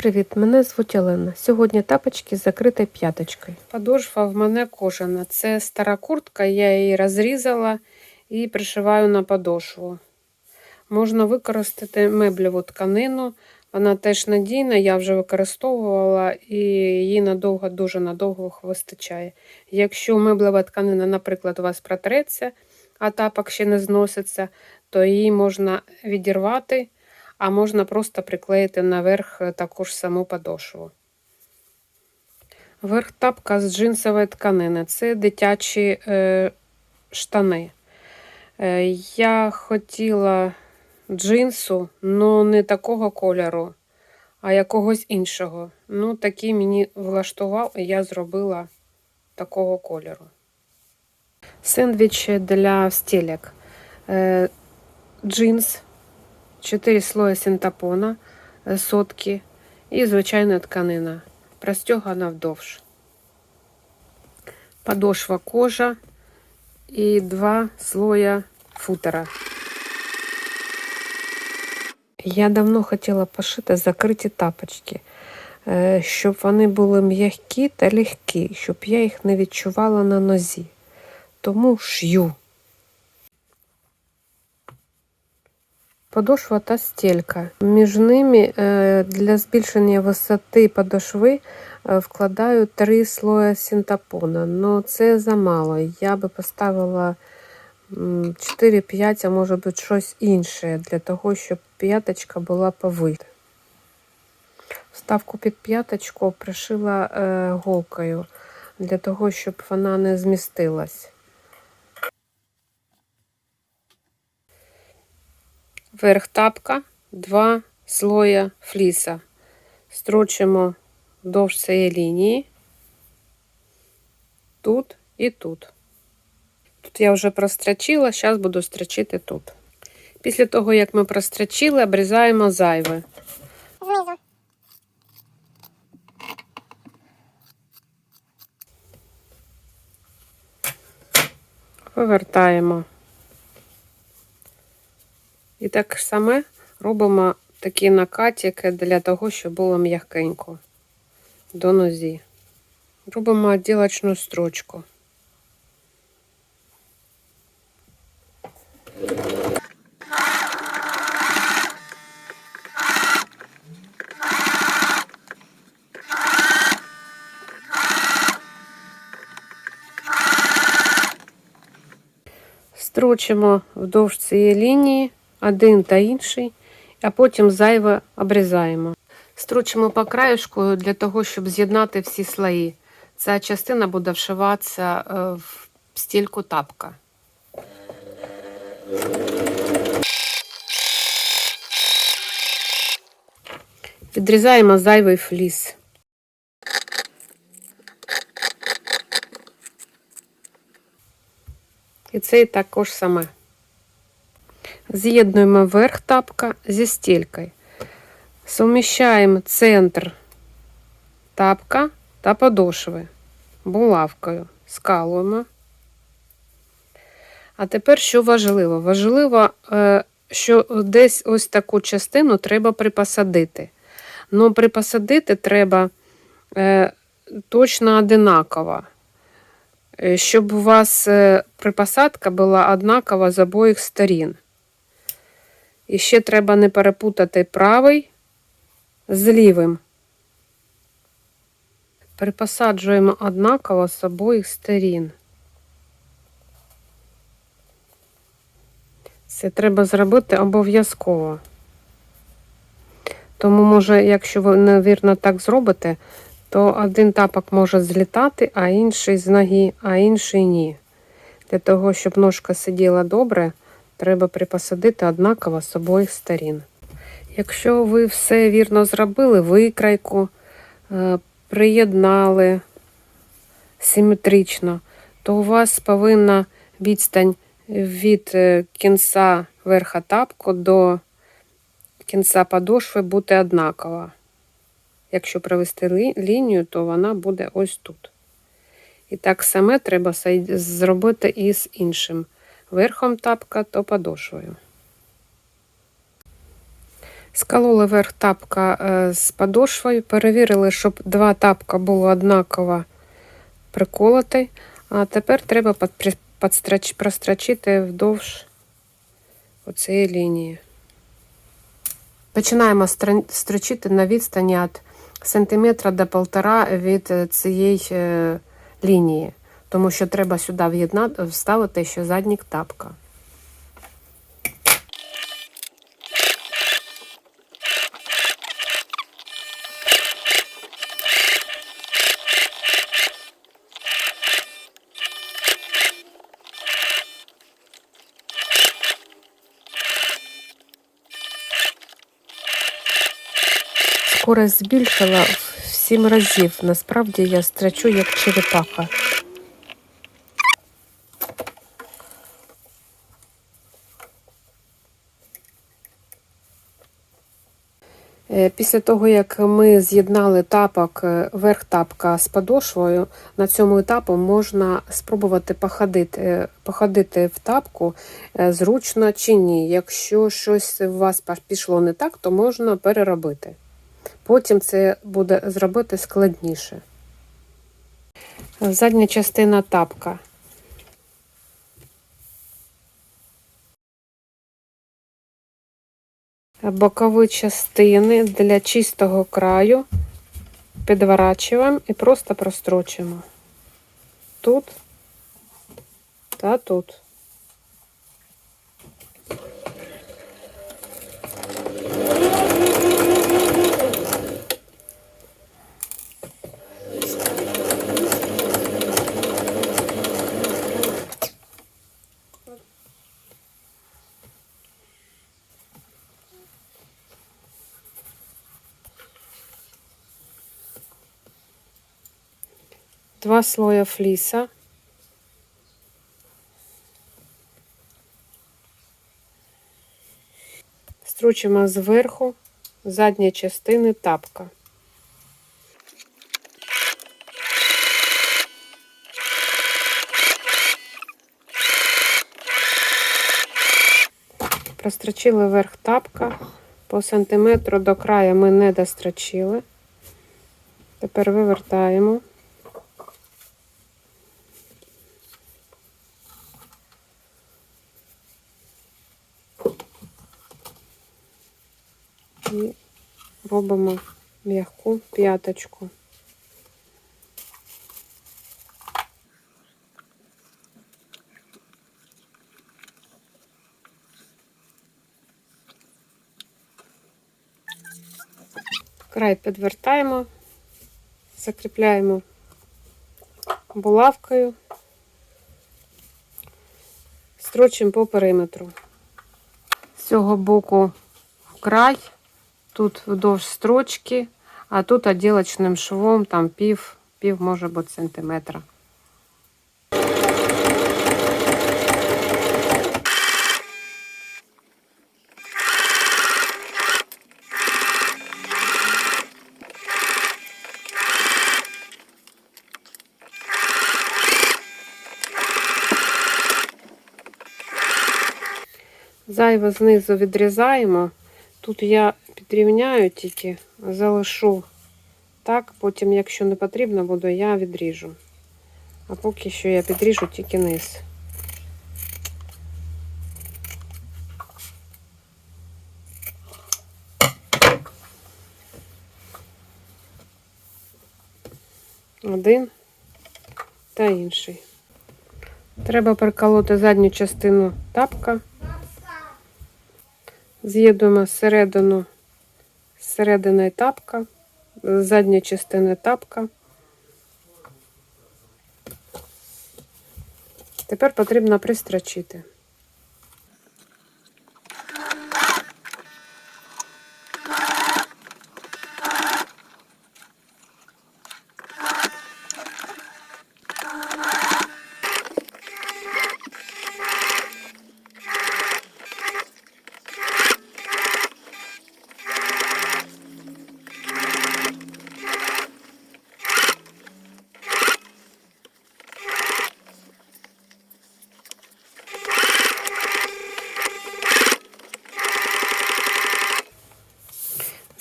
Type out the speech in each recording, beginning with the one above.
Привіт, мене звуть Олена. Сьогодні тапочки з закритою п'яточкою. Подошва в мене кожана. Це стара куртка, я її розрізала і пришиваю на подошву. Можна використати меблеву тканину. Вона теж надійна, я вже використовувала і її надовго, дуже надовго вистачає. Якщо меблева тканина, наприклад, у вас протреться, а тапок ще не зноситься, то її можна відірвати, а можна просто приклеїти наверх таку ж саму подошву. Верх тапка з джинсової тканини. Це дитячі е, штани. Е, я хотіла джинсу, але не такого кольору, а якогось іншого. Ну, такий мені влаштував, і я зробила такого кольору. Сендвіч для стелек. Е, джинс, 4 слоя синтепона, е, сотки і звичайна тканина. Простягана вдовж. Подошва кожа і два слоя футера. Я давно хотіла пошити закриті тапочки, е, щоб вони були м'які та легкі, щоб я їх не відчувала на нозі. Тому шью. Подошва та стелька. Між ними е, для збільшення висоти подошви е, вкладаю три слоя синтепона, але це замало. Я би поставила 4-5, а може бути щось інше, для того, щоб п'яточка була повище. Вставку під п'яточку пришила е, голкою, для того, щоб вона не змістилась. Верх тапка, два слоя фліса. Строчимо вдовж цієї лінії. Тут і тут. Тут я вже прострочила, зараз буду строчити тут. Після того, як ми прострочили, обрізаємо зайве. Знизу. Вивертаємо. І так саме робимо такі накатики для того, щоб було м'якенько до нозі. Робимо відділочну строчку. Строчимо вдовж цієї лінії один та інший, а потім зайве обрізаємо. Строчимо по краєшку для того, щоб з'єднати всі слої. Ця частина буде вшиватися е, в стільку тапка. Відрізаємо зайвий фліс. І цей також саме. З'єднуємо верх тапка зі стількою. Суміщаємо центр тапка та подошви булавкою. Скалуємо. А тепер, що важливо? Важливо, е, що десь ось таку частину треба припосадити. Ну, припосадити треба е, точно одинаково. Е, щоб у вас припосадка була однакова з обох сторін. І ще треба не перепутати правий з лівим. Припосаджуємо однаково з обох сторін. Це треба зробити обов'язково. Тому, може, якщо ви невірно так зробите, то один тапок може злітати, а інший з ноги, а інший ні. Для того, щоб ножка сиділа добре, треба припосадити однаково з обох сторін. Якщо ви все вірно зробили, викрайку, е, приєднали симетрично, то у вас повинна відстань від е, кінця верха тапку до кінця подошви бути однакова. Якщо провести лі- лінію, то вона буде ось тут. І так саме треба зробити і з іншим верхом тапка то подошвою. Скололи верх тапка е, з подошвою, перевірили, щоб два тапка було однаково приколоти. А тепер треба прострочити вдовж оцієї лінії. Починаємо строчити на відстані від сантиметра до полтора від е, цієї е, лінії, тому що треба сюди вставити ще заднік тапка. Скорость збільшила в сім разів. Насправді я строчу як черепаха. Після того, як ми з'єднали тапок, е, верх тапка з подошвою, на цьому етапу можна спробувати походити, е, походити в тапку е, зручно чи ні. Якщо щось у вас пішло не так, то можна переробити. Потім це буде зробити складніше. Задня частина тапка. Бокові частини для чистого краю підворачуємо і просто прострочуємо. Тут та тут. Два слоя фліса. Стручимо зверху задні частини тапка. Прострочили верх тапка. По сантиметру до краю ми не дострочили. Тепер вивертаємо. І робимо м'яку п'яточку. Край підвертаємо, закріпляємо булавкою, строчимо по периметру. З цього боку край, тут вдовж строчки, а тут отділочним швом там пів, пів може бути сантиметра. Зайве знизу відрізаємо. Тут я підрівняю тільки, залишу так, потім, якщо не потрібно буде, я відріжу. А поки що я підріжу тільки низ. Один та інший. Треба приколоти задню частину тапка. З'єднуємо середину з середини тапка, задня частина тапка. Тепер потрібно пристрочити.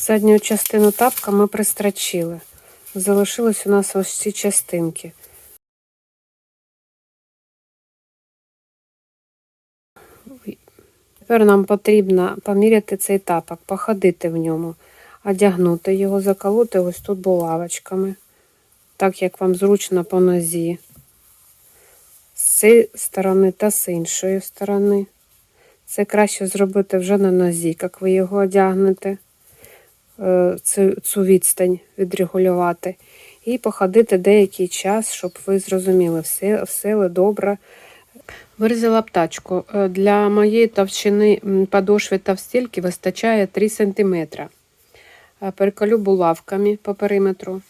Задню частину тапка ми пристрочили. Залишились у нас ось ці частинки. Тепер нам потрібно поміряти цей тапок, походити в ньому, одягнути його, заколоти ось тут булавочками, так як вам зручно по нозі. З цієї сторони та з іншої сторони. Це краще зробити вже на нозі, як ви його одягнете, цю, цю відстань відрегулювати. І походити деякий час, щоб ви зрозуміли, все, все добре. Вирізала птачку. Е, Для моєї товщини подошви та встільки вистачає 3 см. Переколю булавками по периметру.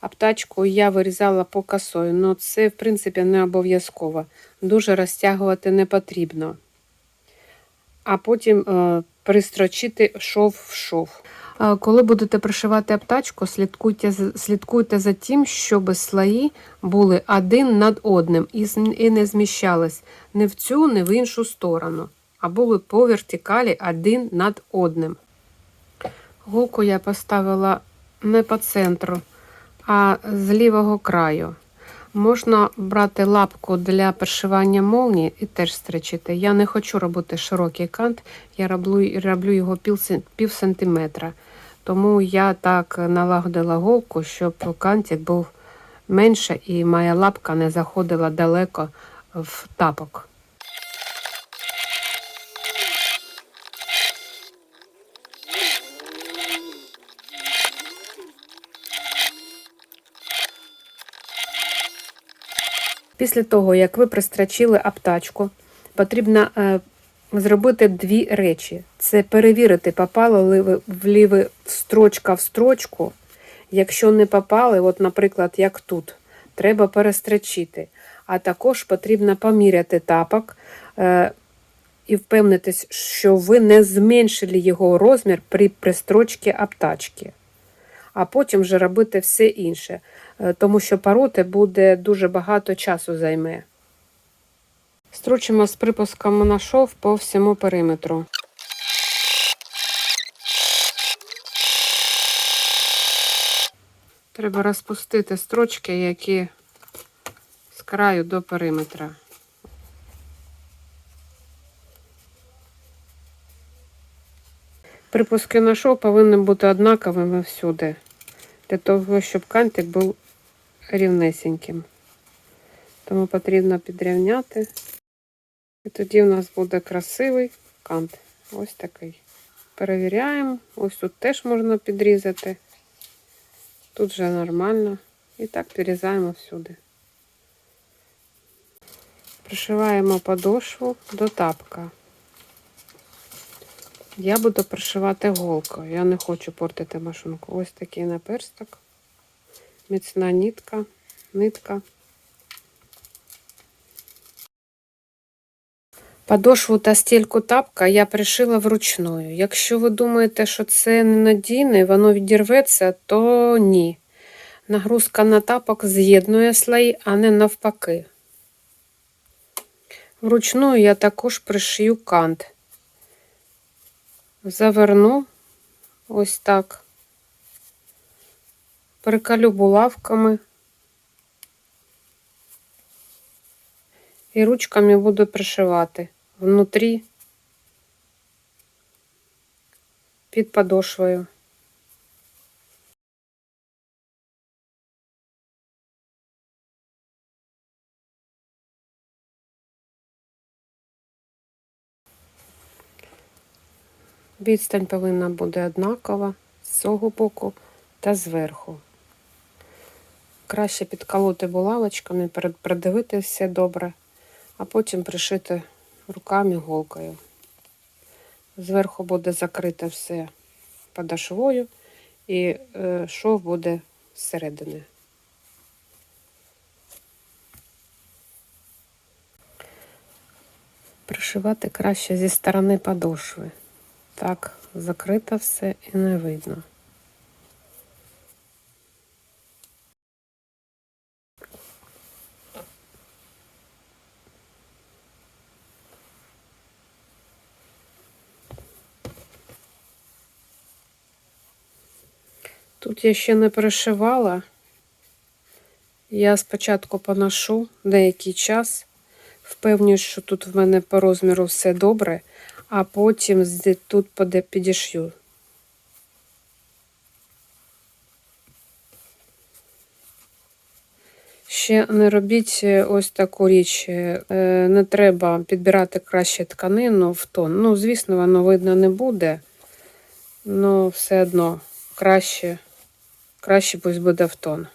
А птачку я вирізала по косою, але це, в принципі, не обов'язково. Дуже розтягувати не потрібно. А потім е, пристрочити шов в шов. Е, Коли будете пришивати аптачку, слідкуйте, слідкуйте за тим, щоб слої були один над одним і, не зміщались ні в цю, ні в іншу сторону, а були по вертикалі один над одним. Голку я поставила не по центру, а з лівого краю. Можна брати лапку для пришивання молнії і теж стричити. Я не хочу робити широкий кант, я роблю, роблю його пів, сантиметра. Тому я так налагодила голку, щоб кантик був менше і моя лапка не заходила далеко в тапок. Після того, як ви пристрачили аптачку, потрібно е, зробити дві речі: це перевірити, попало ли ви в ліве строчка в строчку. Якщо не попали, от, наприклад, як тут, треба перестрочити. А також потрібно поміряти тапок е, і впевнитись, що ви не зменшили його розмір при пристрочці аптачки. А потім вже робити все інше, тому що пороти буде дуже багато часу займе. Строчимо з припуском на шов по всьому периметру. Треба розпустити строчки, які з краю до периметра. Припуски на шов повинні бути однаковими всюди, для того, щоб кантик був рівнесеньким. Тому потрібно підрівняти. І тоді у нас буде красивий кант. Ось такий. Перевіряємо. Ось тут теж можна підрізати. Тут вже нормально. І так підрізаємо всюди. Пришиваємо подошву до тапка. Я буду пришивати голкою. Я не хочу портити машинку. Ось такий наперсток. Міцна нитка, нитка. Подошву та стільку тапка я пришила вручную. Якщо ви думаєте, що це ненадійне, воно відірветься, то ні. Нагрузка на тапок з'єднує слої, а не навпаки. Вручную я також пришию кант. Заверну ось так. Приколю булавками. І ручками буду пришивати внутрі під подошвою. Відстань повинна бути однакова з цього боку та зверху. Краще підколоти булавочками, придивити все добре, а потім пришити руками голкою. Зверху буде закрите все подошвою і е, шов буде зсередини. Пришивати краще зі сторони подошви. Так, закрито все і не видно. Тут я ще не перешивала. Я спочатку поношу деякий час, впевнююсь, що тут в мене по розміру все добре, а потім тут підішью. Ще не робіть е, ось таку річ. е, Не треба підбирати краще тканину в тон. Ну, звісно, воно видно не буде, але все одно краще, краще пусть буде в тон.